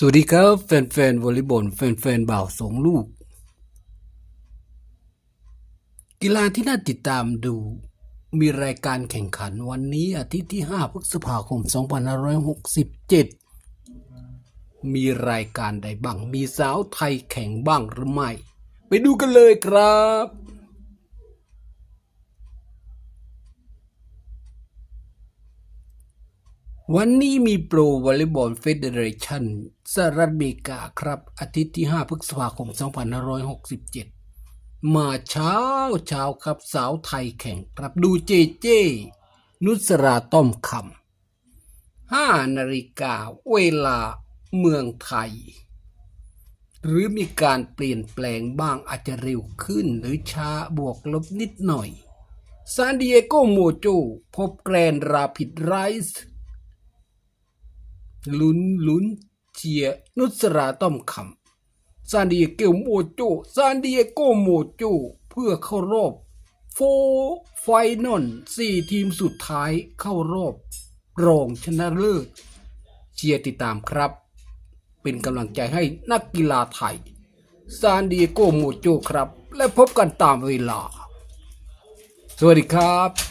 สวัสดีครับแฟนๆวอลเลย์บอลแฟนๆบ่าวสองลูก กีฬาที่น่าติดตามดู มีรายการแข่งขันวันนี้อาทิตย์ที่ 5 พฤษภาคม 2567 มีรายการใดบ้าง มีสาวไทยแข่งบ้างหรือไม่ ไปดูกันเลยครับ วันนี้มีโปรวอลเลย์บอลเฟเดเรชันสหรัฐอเมริกาครับ อาทิตย์ที่ 5 พฤษภาคม 2567 มาเช้าเช้าครับสาวไทยแข่งครับดูเจเจ นุสราต้อมคำ5นาฬิกาเวลาเมืองไทย หรือมีการเปลี่ยนแปลงบ้างอาจจะเร็วขึ้นหรือช้าบวกลบนิดหน่อยซานดิเอโกโมโจพบแกรนราพิดไรส์ ลุ้นลุนเชียร์นุสราต้อมคำซานดิเอโกโมโจซานดิเอโกโมโจเพื่อเข้ารอบโฟไฟนอลสี่ทีมสุดท้ายเข้ารอบรองชนะเลิศเชียร์ติดตามครับ เป็นกำลังใจให้นักกีฬาไทยซานดิเอโกโมโจครับ และพบกันตามเวลา สวัสดีครับ